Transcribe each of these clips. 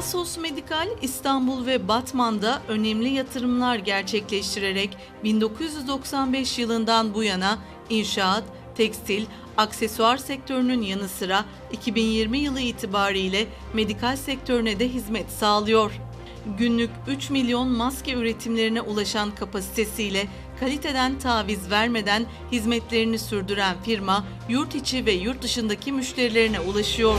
Asos Medikal İstanbul ve Batman'da önemli yatırımlar gerçekleştirerek 1995 yılından bu yana inşaat, tekstil, aksesuar sektörünün yanı sıra 2020 yılı itibariyle medikal sektörüne de hizmet sağlıyor. Günlük 3 milyon maske üretimlerine ulaşan kapasitesiyle kaliteden taviz vermeden hizmetlerini sürdüren firma yurt içi ve yurt dışındaki müşterilerine ulaşıyor.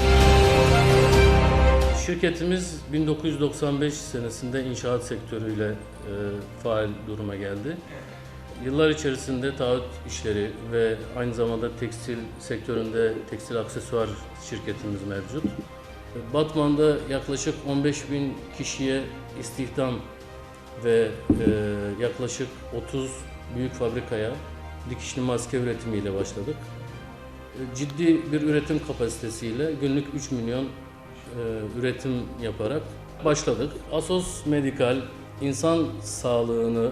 Şirketimiz 1995 senesinde inşaat sektörüyle e, faal duruma geldi. Yıllar içerisinde taahhüt işleri ve aynı zamanda tekstil sektöründe tekstil aksesuar şirketimiz mevcut. Batman'da yaklaşık 15 bin kişiye istihdam ve e, yaklaşık 30 büyük fabrikaya dikişli maske üretimiyle başladık. E, Ciddi bir üretim kapasitesiyle günlük 3 milyon üretim yaparak başladık. Asos Medikal insan sağlığını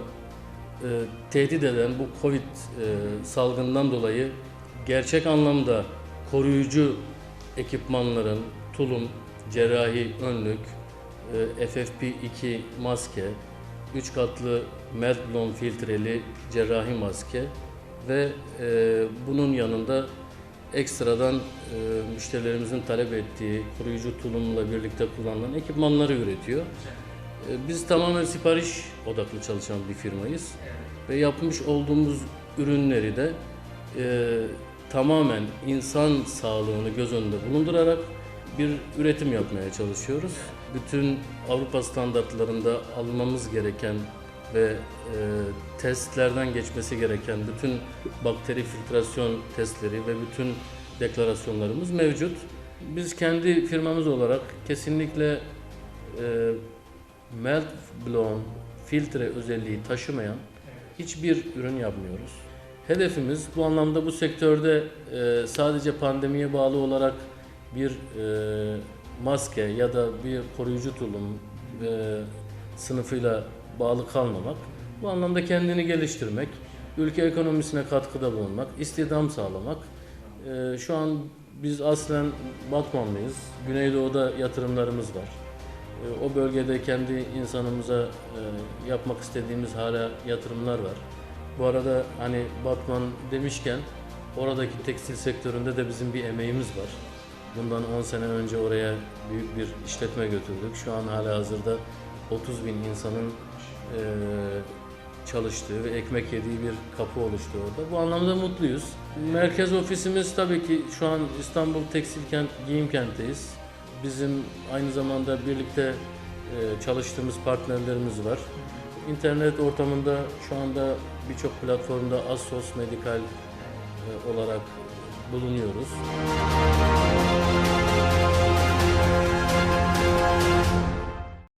e, tehdit eden bu Covid e, salgından dolayı gerçek anlamda koruyucu ekipmanların, tulum, cerrahi önlük, e, FFP2 maske, 3 katlı Meltblown filtreli cerrahi maske ve e, bunun yanında ekstradan e, müşterilerimizin talep ettiği koruyucu tulumla birlikte kullanılan ekipmanları üretiyor. E, Biz tamamen sipariş odaklı çalışan bir firmayız ve yapmış olduğumuz ürünleri de e, tamamen insan sağlığını göz önünde bulundurarak bir üretim yapmaya çalışıyoruz. Bütün Avrupa standartlarında almamız gereken ve e, testlerden geçmesi gereken bütün bakteri filtrasyon testleri ve bütün deklarasyonlarımız mevcut. Biz kendi firmamız olarak kesinlikle e, melt blown filtre özelliği taşımayan hiçbir ürün yapmıyoruz. Hedefimiz bu anlamda bu sektörde e, sadece pandemiye bağlı olarak bir e, maske ya da bir koruyucu tulum e, sınıfıyla bağlı kalmamak. Bu anlamda kendini geliştirmek, ülke ekonomisine katkıda bulunmak, istihdam sağlamak. E, şu an biz aslen Batmanlıyız. Güneydoğu'da yatırımlarımız var. E, O bölgede kendi insanımıza e, yapmak istediğimiz hala yatırımlar var. Bu arada hani Batman demişken oradaki tekstil sektöründe de bizim bir emeğimiz var. Bundan 10 sene önce oraya büyük bir işletme götürdük. Şu an hala hazırda 30 bin insanın e, çalıştığı ve ekmek yediği bir kapı oluştu orada. Bu anlamda mutluyuz. Merkez ofisimiz tabii ki şu an İstanbul Tekstil Kent, Giyim Kent'teyiz. Bizim aynı zamanda birlikte e, çalıştığımız partnerlerimiz var. İnternet ortamında şu anda birçok platformda Asos Medikal e, olarak bulunuyoruz.